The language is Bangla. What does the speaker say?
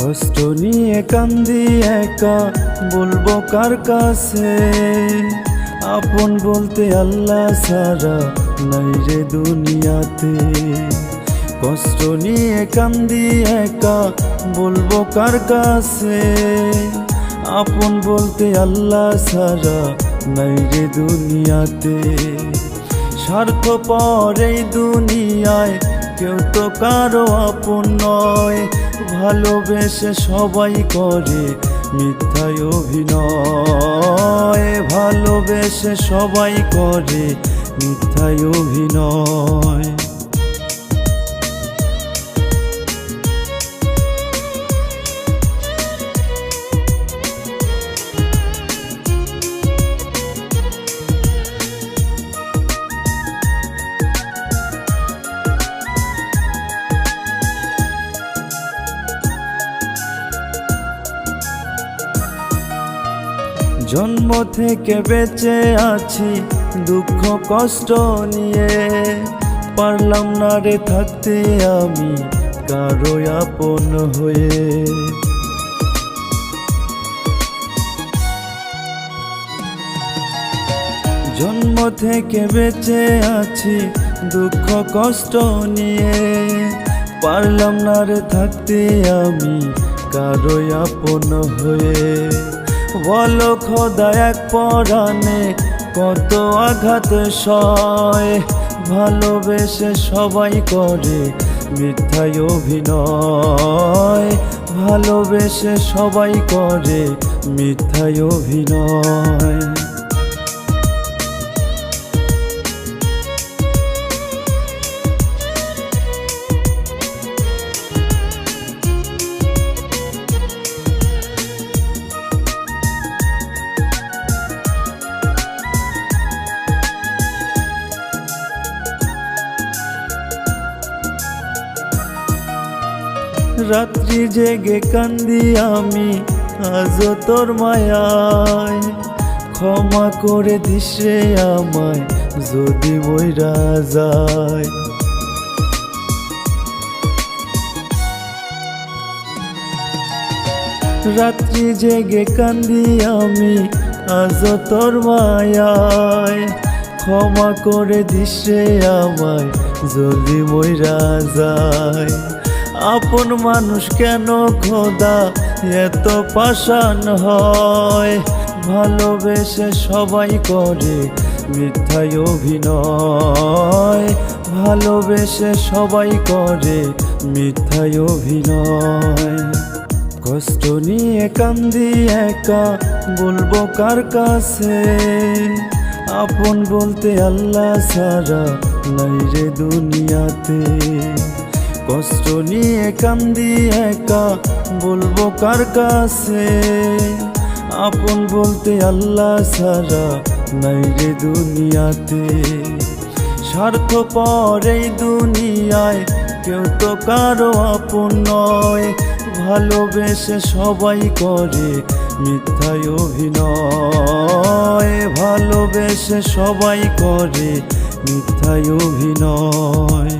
কষ্ট নিয়ে কান্দি একা, বলব কার কাছে? আপন বলতে আল্লাহ সারা নাই রে দুনিয়াতে। কষ্ট নিয়ে কান্দি একা, বলব কার কাছে? আপন বলতে আল্লাহ সারা নাই রে দুনিয়াতে। স্বার্থ পরে দুনিয়ায় কেউ তো কারও আপন নয়। ভালোবেসে সবাই করে মিথ্যায় অভিনয়। ভালোবেসে সবাই করে মিথ্যায় অভিনয়। জন্ম থেকে বেঁচে আছি, দুঃখ, কষ্ট নিয়ে। পারলাম না রে থাকতে আমি, কারও আপন হয়ে। জন্ম থেকে বেঁচে আছি, দুঃখ, কষ্ট নিয়ে। পারলাম না রে থাকতে আমি, কারও আপন হয়ে। বলো খোদা এক পরাণে কত আঘাত সয়। ভালোবেসে সবাই করে মিথ্যায় অভিনয়। ভালোবেসে সবাই করে মিথ্যায় অভিনয়। রাত্রি জেগে কান্দি আমি, আজও তোর মায়ায়। ক্ষমা করে দিশে আমায়, যদি বইরা যায়। রাত্রি জেগে কান্দি আমি, আজও তোর মায়ায়। ক্ষমা করে দিশে আমায়, যদি বইরা যায়। আপন মানুষ কেন খোদা? এত পাষাণ হয়। ভালোবেসে সবাই করে মিথ্যায় অভিনয়। ভালোবেসে সবাই করে মিথ্যায় অভিনয়। কষ্ট নিয়ে কান্দি একা, বলব কার কাছে? আপন বলতে আল্লাহ সারা নাই রে দুনিয়াতে। কষ্ট নিয়ে কান্দি একা, বলব কার কাছে? আপন বলতে আল্লাহ সারা নাই রে দুনিয়াতে। স্বার্থ পরে দুনিয়ায় কেউ তো কারও আপন নয়। ভালোবেসে সবাই করে মিথ্যায় অভিনয়। ভালোবেসে সবাই করে মিথ্যায় অভিনয়।